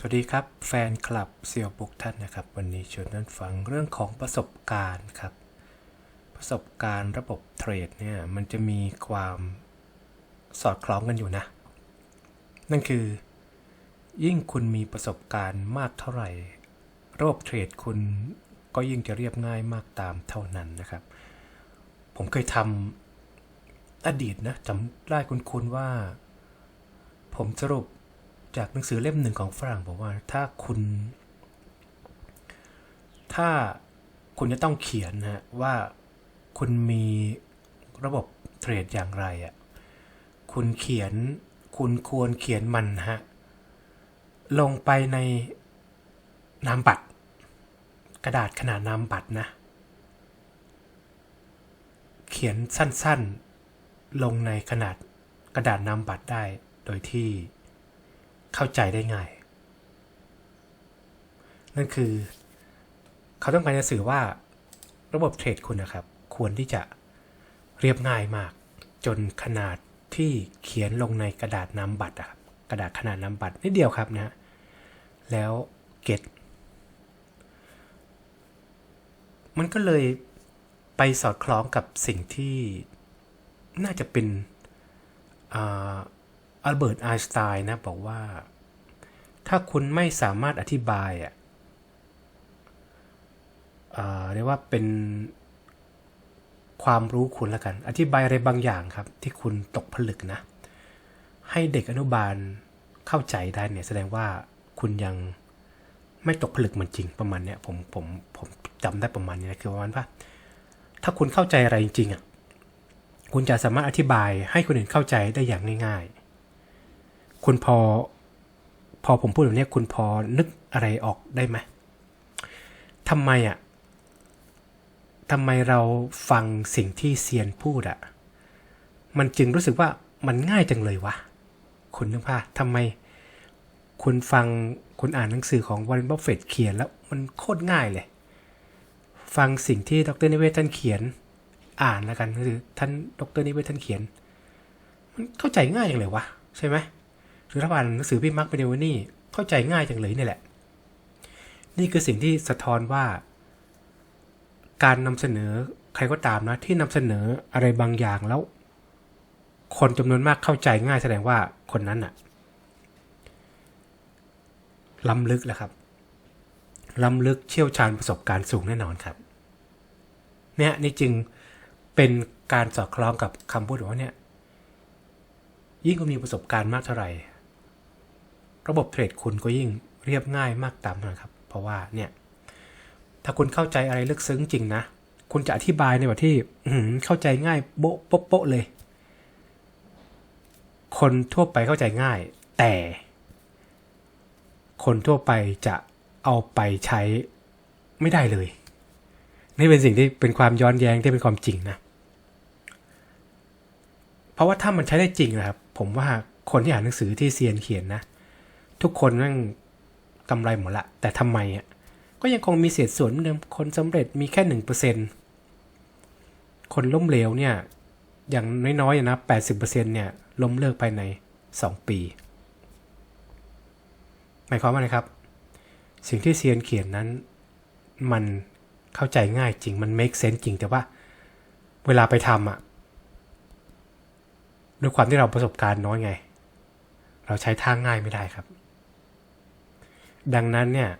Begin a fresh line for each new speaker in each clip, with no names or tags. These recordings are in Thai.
สวัสดีครับ แฟนคลับเซียวบุกท่านนะครับ วันนี้ชวนท่านฟังเรื่องของประสบการณ์ครับ ประสบการณ์ระบบเทรดเนี่ยมันจะมีความสอดคล้องกันอยู่นะ นั่นคือ ยิ่งคุณมีประสบการณ์มากเท่าไหร่ ระบบเทรดคุณก็ยิ่งจะเรียบง่ายมากตามเท่านั้นนะครับ ผมเคยทำอดีตนะจำได้คุณๆว่า ผมสรุป จากหนังสือเล่มหนึ่งของฝรั่งบอกว่าถ้าคุณ ถ้าคุณจะต้องเขียนนะว่าคุณมีระบบเทรดอย่างไรอะ่ะคุณเขียนคุณควรเขียนมันฮะ ลงไปในนามบัตร กระดาษขนาดนามบัตรนะ เขียนสั้นๆ ลงในขนาดกระดาษนามบัตรได้โดยที่ เข้าใจได้ง่าย นั่นคือ เขาต้องการจะสื่อว่าระบบเทรดคุณนะครับ ควรที่จะเรียบง่ายมาก จนขนาดที่เขียนลงในกระดาษนามบัตรอะครับกระดาษขนาดนามบัตรนิดเดียวครับนะแล้วเก็ตมันก็เลยไปสอดคล้องกับสิ่งที่น่าจะเป็นอั ลเบิร์ตไอน์สไตน์นะบอกว่า ถ้าคุณไม่สามารถอธิบายอะเรียกว่าเป็นความรู้คุณละกัน อธิบายอะไรบางอย่างครับ ที่คุณตกผลึกนะ ให้เด็กอนุบาลเข้าใจได้เนี่ยแสดงว่าคุณยังไม่ตกผลึกเหมือนจริงประมาณเนี้ยผมผมผมจำได้ประมาณนี้นะคือประมาณว่า ถ้าคุณเข้าใจอะไรจริงๆอะคุณจะสามารถอธิบายให้คนอื่นเข้าใจได้อย่างง่าย ๆ คุณพอ พอผมพูดแบบนี้คุณพอนึกอะไรออกได้ไหมทำไมอะทำไมเราฟังสิ่งที่เซียนพูดอะ มันจึงรู้สึกว่ามันง่ายจังเลยวะ คุณนึกภาพทำไม คุณฟังคุณอ่านหนังสือของวอร์เรนบัฟเฟตเขียนแล้วมันโคตรง่ายเลย ฟังสิ่งที่ดรนิเวศท่านเขียน อ่านแล้วกันคือท่านดรนิเวศท่านเขียน มันเข้าใจง่ายอย่างเลยวะ ใช่ไหม หรือถ้าอ่านหนังสือพี่มาร์คเปเดวนี่เข้าใจง่ายจังเลยนี่แหละ นี่คือสิ่งที่สะท้อนว่า การนำเสนอใครก็ตามนะที่นำเสนออะไรบางอย่างแล้ว คนจำนวนมากเข้าใจง่ายแสดงว่าคนนั้นอะล้ำลึกแหละครับล้ำลึกเชี่ยวชาญประสบการณ์สูงแน่นอนครับ เนี่ยนี่จึงเป็นการสอดคล้องกับคำพูดว่าเนี่ย ยิ่งคุณมีประสบการณ์มากเท่าไหร่ ระบบเทรดคุณก็ยิ่งเรียบง่ายมากตามนะครับ เพราะว่าเนี่ยถ้าคุณเข้าใจอะไรลึกซึ้งจริงนะ คุณจะอธิบายในแบบที่เข้าใจง่ายโบ๊ะโป๊ะโป๊ะเลย คนทั่วไปเข้าใจง่าย แต่ คนทั่วไปจะเอาไปใช้ไม่ได้เลย นี่เป็นสิ่งที่เป็นความย้อนแย้งที่เป็นความจริงนะ เพราะว่าถ้ามันใช้ได้จริงนะครับ ผมว่าคนที่อ่านหนังสือที่เซียนเขียนนะ ทุกคนนั่งกำไรหมดละ แต่ทำไมอะก็ยังคงมีเศษส่วนเดิมคนสำเร็จมีแค่หนึ่งเปอร์เซ็นคนล้มเหลวเนี่ย อย่างน้อยๆนะแปดสิบเปอร์เซ็นเนี่ยล้มเลิกภายในสองปี หมายความว่าไงครับ สิ่งที่เซียนเขียนนั้น มันเข้าใจง่ายจริงมัน make sense จริงแต่ว่า เวลาไปทำอะด้วยความที่เราประสบการณ์น้อยไง เราใช้ทางง่ายไม่ได้ครับ ดังนั้นเนี่ย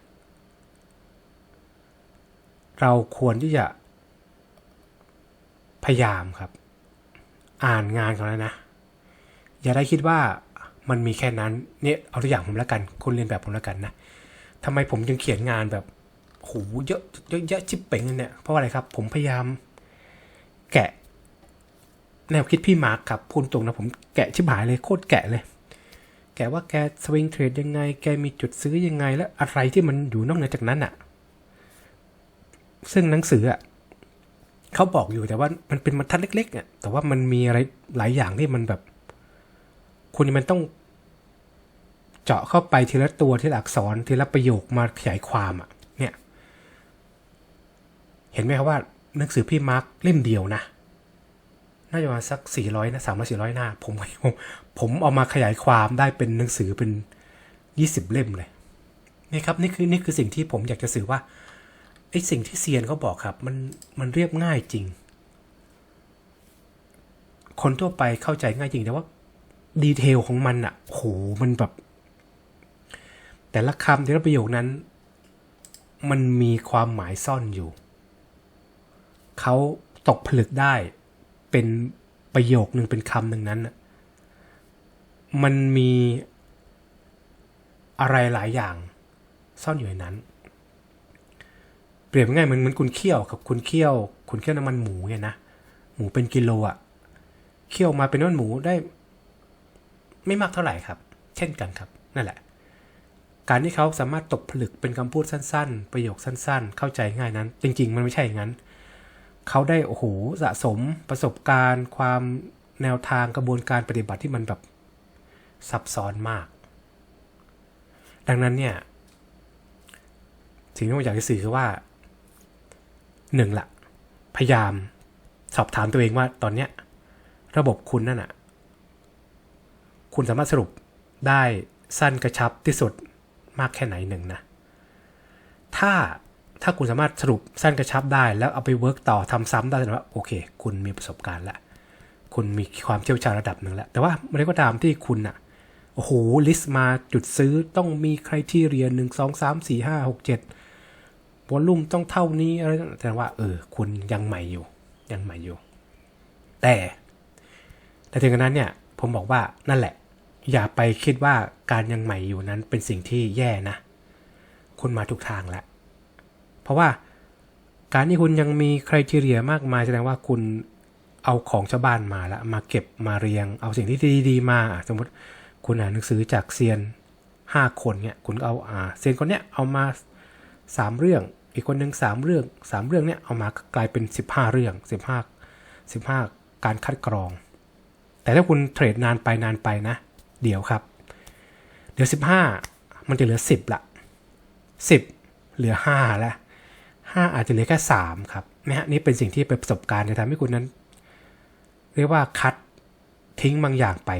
เราควรที่จะ พยายามครับ อ่านงานก่อนแล้วนะ อย่าได้คิดว่ามันมีแค่นั้นเนี่ยเอาตัวอย่างผมแล้วกันคุณเรียนแบบผมแล้วกันนะทำไมผมจึงเขียนงานแบบโหเยอะเยอะแยะชิบเป่งเนี่ยเพราะอะไรครับ ผมพยายาม แกะ แนวคิดพี่มาร์คครับพูดตรงนะผมแกะชิบหายเลยโคตรแกะเลย แกว่าแกสวิงเทรดยังไง แกมีจุดซื้อยังไง และอะไรที่มันอยู่นอกเหนือจากนั้นอะ่ะ ซึ่งหนังสืออะ่ะเขาบอกอยู่แต่ว่ามันเป็นบรรทัดเล็กๆอะแต่ว่ามันมีอะไรหลายอย่างที่มันแบบ คุณมันต้อง เจาะเข้าไปทีละตัวทีละอักษรทีละประโยคมาขยายความอะ เนี่ย เห็นไหมครับว่าหนังสือพี่มาร์คเล่มเดียวนะ น่าจะมาสักสี่ร้อยนะสามร้อยสี่ร้อยหน้าผมผมผมเอามาขยายความได้เป็นหนังสือเป็นยี่สิบเล่มเลยนี่ครับนี่คือนี่คือสิ่งที่ผมอยากจะสื่อว่าไอ้สิ่งที่เซียนเขาบอกครับ มันมันเรียบง่ายจริง คนทั่วไปเข้าใจง่ายจริงแต่ว่าดีเทลของมันอะโหมันแบบ แต่ละคำแต่ละประโยคนั้น มันมีความหมายซ่อนอยู่ เขาตกผลึกได้ เป็นประโยคหนึ่งเป็นคำหนึ่งนั้นมันมีอะไรหลายอย่างซ่อนอยู่ในนั้น เปรียบง่ายเหมือนเหมือนคุณเคี่ยวกับคุณเคี่ยว คุณเคี่ยวน้ำมันหมูเนี่ยนะหมูเป็นกิโลอะเคี่ยวมาเป็นน้ำมันหมูได้ ไม่มากเท่าไหร่ครับ เช่นกันครับนั่นแหละ การที่เขาสามารถตกผลึกเป็นคำพูดสั้น ๆ ประโยคสั้น ๆ เข้าใจง่ายนั้น จริง ๆ มันไม่ใช่อย่างนั้น เขาได้โอ้โหสะสมประสบการณ์ ความแนวทางกระบวนการปฏิบัติที่มันแบบซับซ้อนมาก ดังนั้นเนี่ย สิ่งที่ผมอยากจะสื่อคือว่าหนึ่งละพยายามสอบถามตัวเองว่าตอนเนี้ย ระบบคุณนั่นอะคุณสามารถสรุปได้สั้นกระชับที่สุดมากแค่ไหนหนึ่งนะ ถ้า ถ้าคุณสามารถสรุปสั้นกระชับได้ แล้วเอาไปเวิร์กต่อทำซ้ำได้แสดงว่าโอเค คุณมีประสบการณ์แล้วคุณมีความเชี่ยวชาญระดับหนึ่งแล้วแต่ว่าเมื่อไรก็ตามที่คุณอะโอ้โหลิสต์มาจุดซื้อต้องมีใครที่เรียนหนึ่งสองสามสี่ห้าหกเจ็ดวอลลุ่มต้องเท่านี้อะไรแสดงว่าเออคุณยังใหม่อยู่ ยังใหม่อยู่ แต่แต่ถึงกระนั้นเนี่ย ผมบอกว่านั่นแหละ อย่าไปคิดว่าการยังใหม่อยู่นั้นเป็นสิ่งที่แย่นะ คุณมาถูกทางแล้ว เพราะว่าการที่คุณยังมีใครทีเรียมากมายแสดงว่าคุณเอาของชาวบ้านมาล้วมาเก็บมาเรียง เอาสิ่งที่ดีๆมาสมมติคุณอ่านหนังสือจากเซียนห้าคนเนี่ยคุณเอาอ่าเซียนคนเนี้ยเอามาสามเรื่อง อีกคนหนึ่งสามเรื่องสามเรื่องเนี่ยเอามากลายเป็นสิบห้าเรื่องสิบห้าสิบห้าการคัดกรอง แต่ถ้าคุณเทรดนานไปนานไปนะ เดี๋ยวครับ เดี๋ยวสิบห้ามันจะเหลือสิบละสิบเหลือห้าละ ห้าอาจจะเหลือแค่สามครับนะฮะนี่เป็นสิ่งที่เป็นประสบการณ์จะทำให้คุณนั้น เรียกว่าคัดทิ้งบางอย่างไป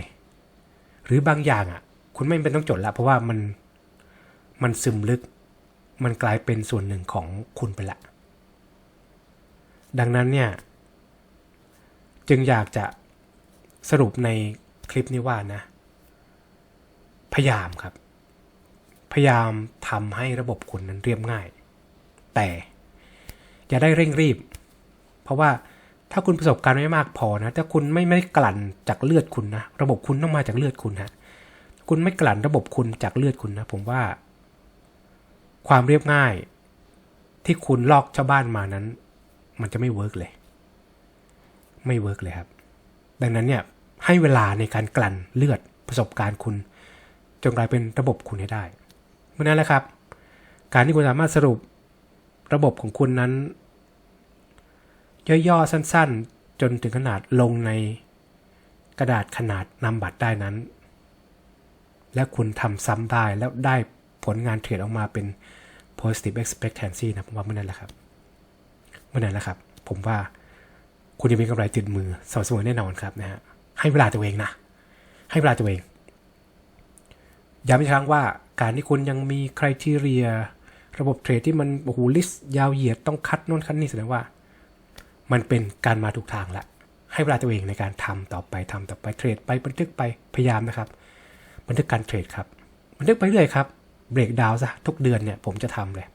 หรือบางอย่างอะ คุณไม่เป็นต้องจดละเพราะว่ามันมันซึมลึก มันกลายเป็นส่วนหนึ่งของคุณไปละ ดังนั้นเนี่ย จึงอยากจะสรุปในคลิปนี้ว่านะ พยายามครับ พยายามทำให้ระบบคุณนั้นเรียบง่าย แต่ อย่าได้เร่งรีบ เพราะว่าถ้าคุณประสบการณ์ไม่มากพอนะ ถ้าคุณไม่ไม่กลั่นจากเลือดคุณนะ ระบบคุณต้องมาจากเลือดคุณฮะคุณไม่กลั่นระบบคุณจากเลือดคุณนะ ผมว่า ความเรียบง่าย ที่คุณลอกชาวบ้านมานั้น มันจะไม่เวิร์กเลย ไม่เวิร์กเลยครับ ดังนั้นเนี่ยให้เวลาในการกลั่นเลือดประสบการณ์คุณ จนกลายเป็นระบบคุณให้ได้ เมื่อนั้นแหละครับ การที่คุณสามารถสรุป ระบบของคุณนั้น ย่อๆ สั้นๆ จนถึงขนาดลงในกระดาษขนาดนำบัตรได้นั้น และคุณทำซ้ำได้แล้วได้ผลงานเทรดออกมาเป็น positive expectancy นะผมว่าเมื่อนั้นแหละครับ เมื่อนั้นแหละครับ ผมว่าคุณจะมีกำไรติดมือสม่ำเสมอแน่นอนครับนะฮะให้เวลาตัวเองนะ ให้เวลาตัวเองย้ำอีกครั้งว่าการที่คุณยังมีคุณทีเรีย ระบบเทรดที่มันโอ้โหลิสต์ยาวเหยียดต้องคัดโน่นคัดนี่แสดงว่า มันเป็นการมาถูกทางละ ให้เวลาตัวเองในการทำต่อไปทำต่อไปเทรดไปบันทึกไปพยายามนะครับ บันทึกการเทรดครับ บันทึกไปเรื่อยครับเบรกดาวซะทุกเดือนเนี่ยผมจะทำเลย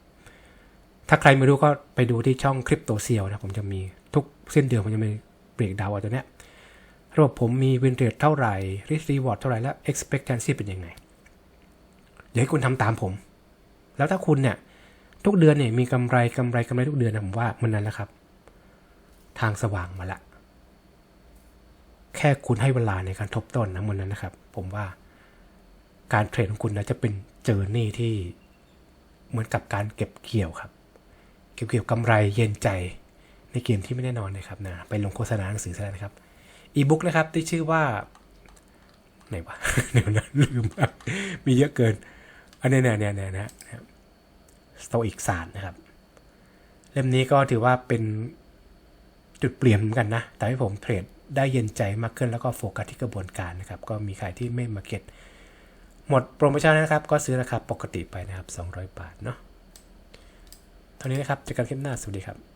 ถ้าใครไม่รู้ก็ไปดูที่ช่องคลิปโตเซียวนะผมจะมีทุกเส้นเดือนผมจะมีเบรกดาวตัวเนี้ยระบบผมมีวินเทรดเท่าไหร่ริสรีวอร์ดเท่าไหร่และ expectancy เป็นยังไงเดี๋ยวให้คุณทำตามผม แล้วถ้าคุณเนี่ย ทุกเดือนเนี่ยมีกำไรกำไรกำไรทุกเดือนนะผมว่ามันนั้นแหละครับ ทางสว่างมาละ แค่คุณให้เวลาในการทบต้นนะมันนั้นนะครับ ผมว่าการเทรดของคุณนะจะเป็นเจอร์นี่ที่เหมือนกับการเก็บเกี่ยวครับ เก็บเกี่ยวกำไรเย็นใจในเกมที่ไม่แน่นอนนะครับนะไปลงโฆษณาหนังสือซะแล้วนะครับอีบุ๊กนะครับที่ชื่อว่าไหนวะเดี๋ยวนะลืมมีเยอะเกินอันนี้เนี่ยเนี่ยเนี่ยนะ สโตอิกสารนะครับ เล่มนี้ก็ถือว่าเป็นจุดเปลี่ยนเหมือนกันนะแต่ให้ผมเทรดได้เย็นใจมากขึ้นแล้วก็โฟกัสที่กระบวนการนะครับ ก็มีใครที่ไม่มาเก็ตหมดโปรโมชั่นนะครับ ก็ซื้อราคาปกติไปนะครับ 200 บาทเนาะเท่านี้นะครับเจอกันคลิปหน้า สวัสดีครับ